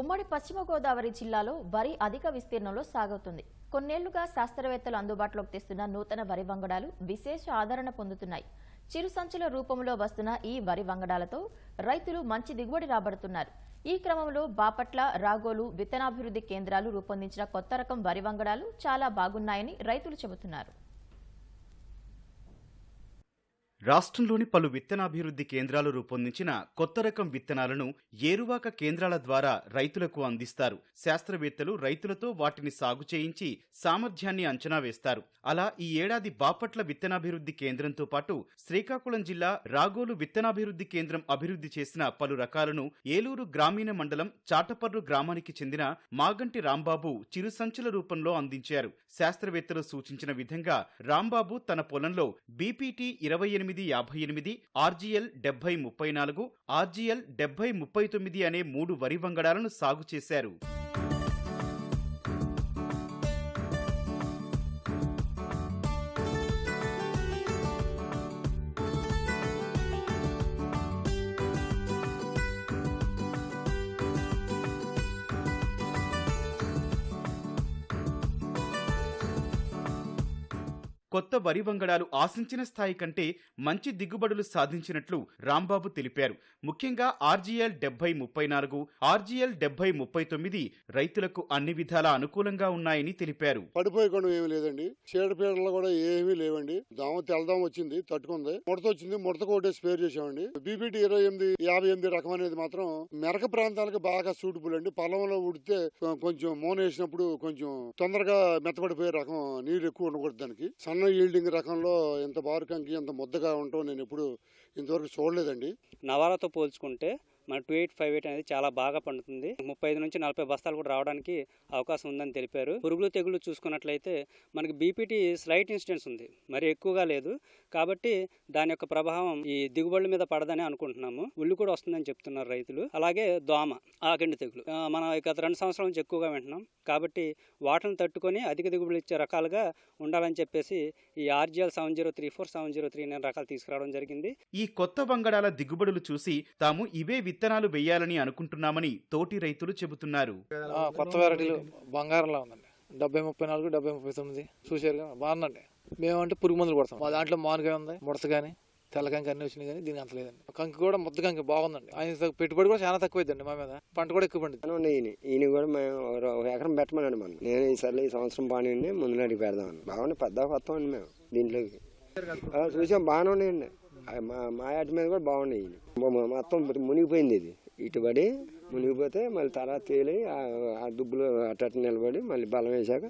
ఉమ్మడి పశ్చిమ గోదావరి జిల్లాలో వరి అధిక విస్తీర్ణంలో సాగుతుంది. కొన్నేళ్ళుగా శాస్త్రవేత్తలు అందుబాటులోకి తెస్తున్న నూతన వరి వంగడాలు విశేష ఆదరణ పొందుతున్నాయి. చిరు సంచుల రూపంలో వస్తున్న ఈ వరి వంగడాలతో రైతులు మంచి దిగుబడి రాబడుతున్నారు. ఈ క్రమంలో బాపట్ల రాగోలు విత్తనాభివృద్ధి కేంద్రాలు రూపొందించిన కొత్త రకం వరి వంగడాలు చాలా బాగున్నాయని రైతులు చెబుతున్నారు. రాష్ట్రంలోని పలు విత్తనాభివృద్ధి కేంద్రాలు రూపొందించిన కొత్త రకం విత్తనాలను ఏరువాక కేంద్రాల ద్వారా రైతులకు అందిస్తారు. శాస్త్రవేత్తలు రైతులతో వాటిని సాగు చేయించి సామర్థ్యాన్ని అంచనా వేస్తారు. అలా ఈ ఏడాది బాపట్ల విత్తనాభివృద్ధి కేంద్రంతో పాటు శ్రీకాకుళం జిల్లా రాగోలు విత్తనాభివృద్ధి కేంద్రం అభివృద్ధి చేసిన పలు రకాలను ఏలూరు గ్రామీణ మండలం చాటపర్రు గ్రామానికి చెందిన మాగంటి రాంబాబు చిరుసంచుల రూపంలో అందించారు. శాస్త్రవేత్తలు సూచించిన విధంగా రాంబాబు తన పొలంలో బీపీటీ ఇరవై ఎనిమిది యాభై ఎనిమిది ఆర్జీఎల్ డెబ్బై ముప్పై నాలుగు ఆర్జీఎల్ డెబ్బై ముప్పై తొమ్మిది అనే మూడు వరి వంగడాలను సాగు చేశారు. కొత్త వరి వంగడాలు ఆశించిన స్థాయి కంటే మంచి దిగుబడులు సాధించినట్లు రాంబాబు తెలిపారు. ముఖ్యంగా ఆర్జీఎల్ డెబ్బై ముప్పై నాలుగు ఆర్జీఎల్ డెబ్బై ముప్పై తొమ్మిది రైతులకు అన్ని విధాలా అనుకూలంగా ఉన్నాయని తెలిపారు. పడిపోయకుండా ఏమీ లేదండి. చీడపీడలు కూడా ఏమీ లేవండి. దామ తెల్లదోమ వచ్చింది తట్టుకుంది. ముడత వచ్చింది ముడత కోటే స్పేర్ చేసామండి బీపీటీ ఇరవై ఎనిమిది యాభై ఎనిమిది రకం అనేది మాత్రం మెరక ప్రాంతాలకు బాగా సూటబుల్ అండి. పొలంలో ఉడితే కొంచెం మోన వేసినప్పుడు కొంచెం తొందరగా మెత్తపడిపోయే రకం నీరు ఎక్కువ ఉండకూడదు దానికి. సన్న ఈల్డింగ్ రకంలో ఇంత బారుకంకి ఇంత ముద్దగా ఉండటం నేను ఎప్పుడు ఇంతవరకు చూడలేదండి. నవారాతో పోల్చుకుంటే మన టూ ఎయిట్ ఫైవ్ ఎయిట్ అనేది చాలా బాగా పండుతుంది. ముప్పై ఐదు నుంచి నలభై బస్తాలు కూడా రావడానికి అవకాశం ఉందని తెలిపారు. పురుగులు తెగులు చూసుకున్నట్లయితే మనకి బీపీటీ స్లైట్ ఇన్సిడెన్స్ ఉంది. మరి ఎక్కువగా లేదు. కాబట్టి దాని యొక్క ప్రభావం ఈ దిగుబడుల మీద పడదని అనుకుంటున్నాము. ఉల్లి కూడా వస్తుందని చెప్తున్నారు రైతులు. అలాగే దోమ ఆకండి తెగులు. మనం గత రెండు సంవత్సరాల నుంచి ఎక్కువగా వింటున్నాం. కాబట్టి వాటిని తట్టుకొని అధిక దిగుబడులు ఇచ్చే రకాలుగా ఉండాలని చెప్పేసి ఈ RGL seven zero three four seven zero three nine రకాలు తీసుకురావడం జరిగింది. ఈ కొత్త వంగడాల దిగుబడులు చూసి తాము ఇవే విత్తనాలు వేయాలని అనుకుంటున్నామని తోటి రైతులు చెబుతున్నారు. ఆ, కొత్త వెరైటీలు బంగారంలా ఉందండి. డెబ్బై ముప్పై నాలుగు డెబ్బై ముప్పై తొమ్మిది చూశారుగా బాగుందండి. మేమంటే పురుగు మందులు కొడతాం. మా దాంట్లో మానుగా ఉంది ముడత కానీ తెల్ల కంకి అన్ని వచ్చినాయి కానీ దీనికి అంత లేదండి. కంకి కూడా ముద్ద కంకి బాగుందండి. ఆయన పెట్టుబడి కూడా చాలా తక్కువ అయిందండి మా మీద. పంట కూడా ఎక్కువ పండింది అని ఈయన ఈయన కూడా మేము ఒక- ఎకరం పెట్టమన్నాడు మనం నేను ఈసారి ఈ సంవత్సరం బాగానే ముందు నాటికి పెడదామని. బాగుంది పెద్ద కొత్త అండి మేము దీంట్లోకి. ఆ, చూసాం బాగానే ఉన్నాయండి. మా మా మీద కూడా బాగున్నాయి. మొత్తం మునిగిపోయింది ఇది. ఇటుబడి మునిగిపోతే మళ్ళీ తర్వాత తేలి ఆ- దుబ్బులు అట్ట నిలబడి మళ్ళీ బలం వేసాక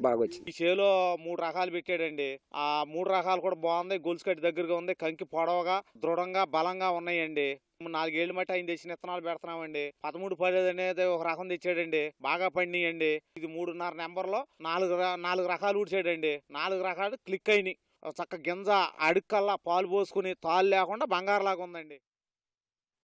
బాగా వచ్చింది ఈ చేలో మూడు రకాలు పెట్టాడండి. ఆ మూడు రకాలు కూడా బాగుంది గొలుసు కట్టి దగ్గరగా ఉంది. కంకి పొడవగా దృఢంగా బలంగా ఉన్నాయండి. నాలుగేళ్ళ మట్టి ఆయన తెచ్చిన విత్తనాలు పెడుతున్నామండి. పదమూడు పడేది అనేది ఒక రకం తెచ్చాడండి. బాగా పండియండి. ఇది మూడున్నర నెంబర్లో నాలుగు నాలుగు రకాలు ఊడ్చాడండి. నాలుగు రకాలు క్లిక్ అయినాయి. చక్క గింజ అడుక్కల్లా పాలు పోసుకుని తాళ్ళు లేకుండా బంగారులాగా ఉందండి.